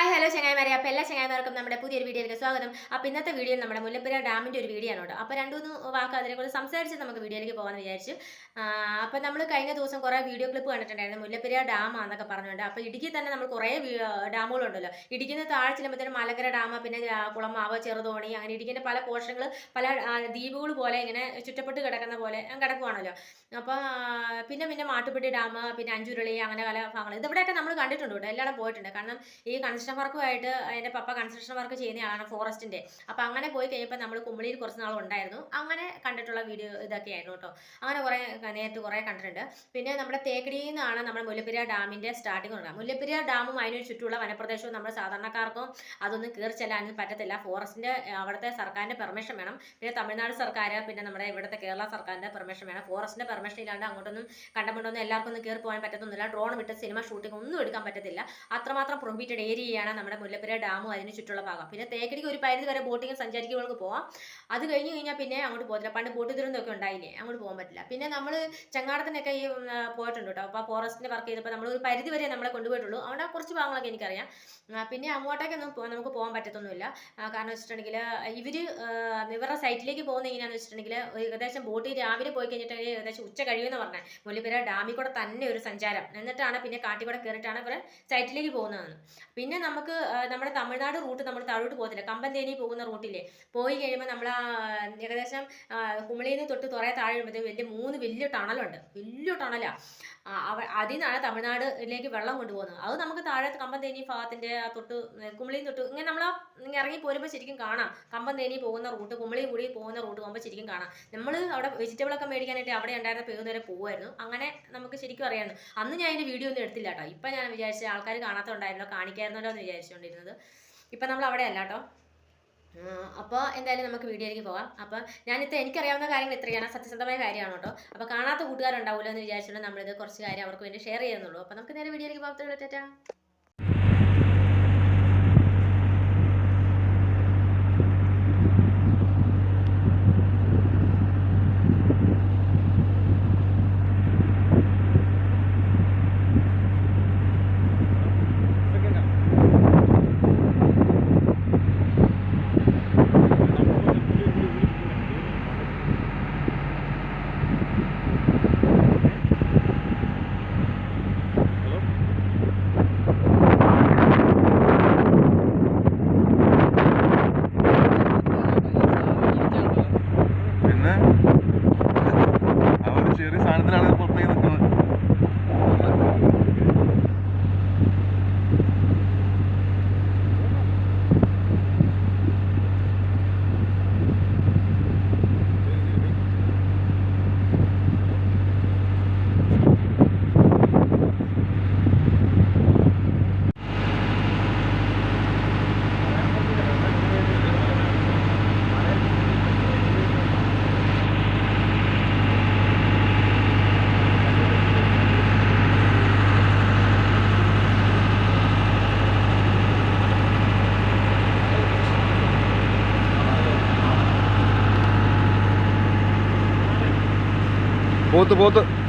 Hi hello ചങ്ങായിമാരെ. അപ്പോൾ എല്ലാ ചങ്ങായിമാർക്കും നമ്മുടെ പുതിയൊരു വീഡിയോയിലേക്ക് സ്വാഗതം. അപ്പോൾ ഇന്നത്തെ വീഡിയോ നമ്മുടെ മുല്ലപ്പുര ഡാമിന്റെ ഒരു വീഡിയോ ആണ് കേട്ടോ. അപ്പോൾ രണ്ടു മൂന്ന് വാക്ക് അതിനെക്കുറിച്ച് സംസാരിച്ച് നമുക്ക് വീഡിയോയിലേക്ക് പോകാമെന്ന് വിചാരിച്ചു. അപ്പോൾ നമ്മൾ കഴിഞ്ഞ ദിവസം കുറേ വീഡിയോ ക്ലിപ്പ് കണ്ടിട്ടുണ്ടായിരുന്നു മുല്ലപ്പുര ഡാം ആണെന്നൊക്കെ പറഞ്ഞുകൊണ്ട്. അപ്പോൾ ഇടുക്കി തന്നെ നമ്മൾ കുറേ ഡാമുകളുണ്ടല്ലോ ഇടുക്കിന്ന് താഴെ ചെല്ലുമ്പോഴത്തേനും മലങ്കര ഡാം പിന്നെ കുളം കുളമാവ് ചെറുതോണി അങ്ങനെ ഇടുക്കിന്റെ പല പോർഷനുകൾ പല ദ്വീപുകൾ പോലെ ഇങ്ങനെ ചുറ്റപ്പെട്ട് കിടക്കുന്ന പോലെ കിടക്കുവാണല്ലോ. അപ്പോൾ പിന്നെ പിന്നെ മാട്ടുപ്പെട്ടി ഡാം പിന്നെ അഞ്ചുരുളി അങ്ങനെ പല ഭാഗങ്ങൾ ഇതിവിടെയൊക്കെ നമ്മൾ കണ്ടിട്ടുണ്ട് കേട്ടോ. എല്ലാവരും പോയിട്ടുണ്ട്. കാരണം ഈ കൺസ്ട്രക്ഷൻ വർക്കുമായിട്ട് എന്റെ പപ്പ കൺസ്ട്രക്ഷൻ വർക്ക് ചെയ്യുന്ന ആളാണ് ഫോറസ്റ്റിന്റെ അപ്പോൾ അങ്ങനെ പോയി കഴിഞ്ഞപ്പോൾ നമ്മൾ കുമ്പളിയിൽ കുറച്ച് നാൾ ഉണ്ടായിരുന്നു. അങ്ങനെ കണ്ടിട്ടുള്ള വീഡിയോ ഇതൊക്കെ ആയിരുന്നു കേട്ടോ. അങ്ങനെ കുറേ നേരിട്ട് കുറേ കണ്ടിട്ടുണ്ട്. പിന്നെ നമ്മുടെ തേക്കടിയിൽ നിന്നാണ് നമ്മുടെ മുല്ലപ്പെരിയാർ ഡാമിന്റെ സ്റ്റാർട്ടിങ് തുടങ്ങുക. മുല്ലപ്പെരിയാർ ഡാമും അതിനു ചുറ്റുമുള്ള വനപ്രദേശവും നമ്മുടെ സാധാരണക്കാർക്കും അതൊന്നും കയറി ചെല്ലാനും പറ്റത്തില്ല. ഫോറസ്റ്റിന്റെ അവിടുത്തെ സർക്കാരിന്റെ പെർമിഷൻ വേണം. പിന്നെ തമിഴ്നാട് സർക്കാർ പിന്നെ നമ്മുടെ ഇവിടുത്തെ കേരള സർക്കാരിന്റെ പെർമിഷൻ വേണം. ഫോറസ്റ്റിന്റെ പെർമിഷൻ ഇല്ലാണ്ട് അങ്ങോട്ടൊന്നും കണ്ടമുണ്ടൊന്നും എല്ലാവർക്കും ഒന്നും കയറി പോകാൻ പറ്റത്തൊന്നുമില്ല. ഡ്രോൺ വിട്ട് സിനിമ ഷൂട്ടിംഗ് ഒന്നും എടുക്കാൻ പറ്റത്തില്ല. അത്രമാത്രം പ്രൊഹിബിറ്റഡ് ഏരിയയാണ് നമ്മുടെ മുല്ലപ്പുര ഡാമും അതിന് ചുറ്റുള്ള ഭാഗം. പിന്നെ തേക്കടിക്ക് ഒരു പരിധി വരെ ബോട്ടിങ്ങും സഞ്ചാരിക്കുകൾക്ക് പോവാം. അത് കഴിഞ്ഞ് കഴിഞ്ഞാൽ പിന്നെ അങ്ങോട്ട് പോകത്തില്ല. പണ്ട് ബോട്ട് ദുരന്തമൊക്കെ ഉണ്ടായില്ലേ അങ്ങോട്ട് പോകാൻ പറ്റില്ല. പിന്നെ നമ്മൾ ചങ്ങാടത്തിനൊക്കെ ഈ പോയിട്ടുണ്ട് കേട്ടോ. അപ്പോൾ ഫോറസ്റ്റിന്റെ വർക്ക് ചെയ്തപ്പോൾ നമ്മൾ ഒരു പരിധി വരെ നമ്മളെ കൊണ്ടുപോയിട്ടുള്ളൂ. അവിടെ കുറച്ച് ഭാഗങ്ങളൊക്കെ എനിക്കറിയാം. പിന്നെ അങ്ങോട്ടേക്കൊന്നും നമുക്ക് പോകാൻ പറ്റത്തൊന്നുമില്ല. കാരണം വെച്ചിട്ടുണ്ടെങ്കിൽ ഇവർ ഇവരുടെ സൈറ്റിലേക്ക് പോകുന്ന എങ്ങനെയാണെന്ന് വെച്ചിട്ടുണ്ടെങ്കിൽ ഏകദേശം ബോട്ടിൽ രാവിലെ പോയി കഴിഞ്ഞിട്ട് ഏകദേശം ഉച്ച കഴിയുമെന്ന് പറഞ്ഞാൽ മുല്ലപ്പുര ഡാമിൽ കൂടെ തന്നെ ഒരു സഞ്ചാരം. എന്നിട്ടാണ് പിന്നെ കാട്ടിൽ കൂടെ കയറിയിട്ടാണ് ഇവർ സൈറ്റിലേക്ക് പോകുന്നതെന്ന്. പിന്നെ നമുക്ക് നമ്മുടെ തമിഴ്നാട് റൂട്ട് നമ്മൾ താഴോട്ട് പോകത്തില്ല. കമ്പന്തേനി പോകുന്ന റൂട്ടില്ലേ? പോയി കഴിയുമ്പോൾ നമ്മൾ ഏകദേശം കുമളിയിൽ നിന്ന് തൊട്ട് തുറയെ താഴെ വരുമ്പോഴത്തേക്ക് വലിയ മൂന്ന് വലിയ ടണലുണ്ട്. വലിയ ടണലാണ് അതിൽ നിന്നാണ് തമിഴ്നാടിലേക്ക് വെള്ളം കൊണ്ടുപോകുന്നത്. അത് നമുക്ക് താഴെ കമ്പന്തേനി ഭാഗത്തിന്റെ ആ തൊട്ട് കുമളിയും തൊട്ട് ഇങ്ങനെ നമ്മൾ ഇറങ്ങി പോരുമ്പോൾ ശരിക്കും കാണാം. കമ്പന്തേനി പോകുന്ന റൂട്ട് കുമളി കൂടി പോകുന്ന റൂട്ട് പോകുമ്പോൾ ശരിക്കും കാണാം. നമ്മൾ അവിടെ വെജിറ്റബിൾ ഒക്കെ മേടിക്കാനായിട്ട് അവിടെ ഉണ്ടായിരുന്ന പേര് നേരെ പോകുമായിരുന്നു അങ്ങനെ നമുക്ക് ശരിക്കും അറിയാമായിരുന്നു. അന്ന് ഞാൻ അതിന്റെ വീഡിയോ ഒന്നും എടുത്തില്ല കേട്ടോ. ഇപ്പം ഞാൻ വിചാരിച്ച ആൾക്കാർ കാണാത്തുണ്ടായിരുന്നല്ലോ കാണിക്കായിരുന്നല്ലോ എന്ന് വിചാരിച്ചുകൊണ്ടിരുന്നത്. ഇപ്പം നമ്മൾ അവിടെ അല്ല കേട്ടോ. അപ്പോൾ എന്തായാലും നമുക്ക് വീഡിയോയിലേക്ക് പോകാം. അപ്പോൾ ഞാനിപ്പോൾ എനിക്കറിയാവുന്ന കാര്യങ്ങൾ ഇത്രയാണ്. സത്യസന്ധമായ കാര്യമാണ് കേട്ടോ. അപ്പോൾ കാണാത്ത കൂട്ടുകാരുണ്ടാവുമല്ലോ എന്ന് വിചാരിച്ചുകൊണ്ട് നമ്മളിത് കുറച്ച് കാര്യം അവർക്ക് വേണ്ടി ഷെയർ ചെയ്യുന്നുള്ളൂ. അപ്പോൾ നമുക്ക് നേരെ വീഡിയോയിലേക്ക് പോകത്തുള്ളൂ बहुत बहुत